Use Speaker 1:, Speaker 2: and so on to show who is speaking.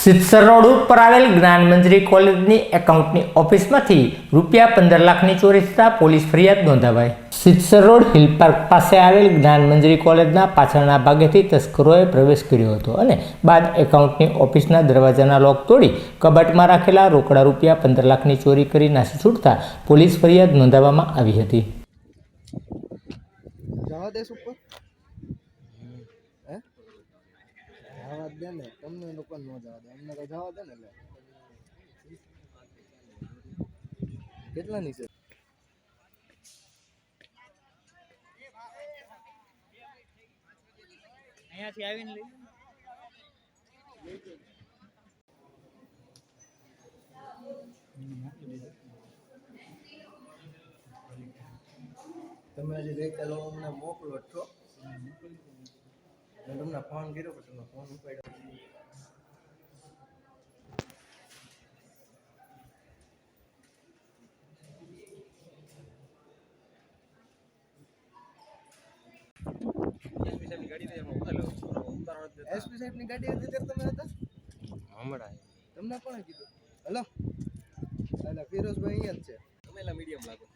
Speaker 1: સિત્સર road ઉપર આવેલ જ્ઞાન મંજરી કોલેજની એકાઉન્ટની ઓફિસમાંથી રૂપિયા પંદર લાખની ચોરી થતાં પોલીસ ફરિયાદ નોંધાવાઈ. સિત્સર રોડ હિલ પાર્ક પાસે આવેલ જ્ઞાન મંજરી કોલેજના પાછળના ભાગેથી તસ્કરોએ પ્રવેશ કર્યો હતો અને બાદ એકાઉન્ટની ઓફિસના દરવાજાના લોક તોડી કબાટમાં રાખેલા રોકડા રૂપિયા પંદર લાખની ચોરી કરી નાસી છૂટતા પોલીસ ફરિયાદ નોંધાવવામાં આવી હતી.
Speaker 2: જવા દેશ ઉપર હે જવા દે ને તમને લોકો ન જવા દે. અમને કઈ જવા દે ને એટલે. કેટલાની છે?
Speaker 3: અહીંયાથી આવીને લઈ
Speaker 2: તમે હજી ગઈકાલે અમને મોકલો છો. તમને ફોન કર્યો પણ તમે ફોન ઉપાડ્યો. એસપી સાહેબની ગાડી હતી ત્યારે તમે હતા?
Speaker 3: હમણાં.
Speaker 2: તમને કોણે કીધું? હલો. એટલે ફિરોજભાઈ અહીંયા જ છે.
Speaker 3: તમે એલા મીડિયમ લાગો.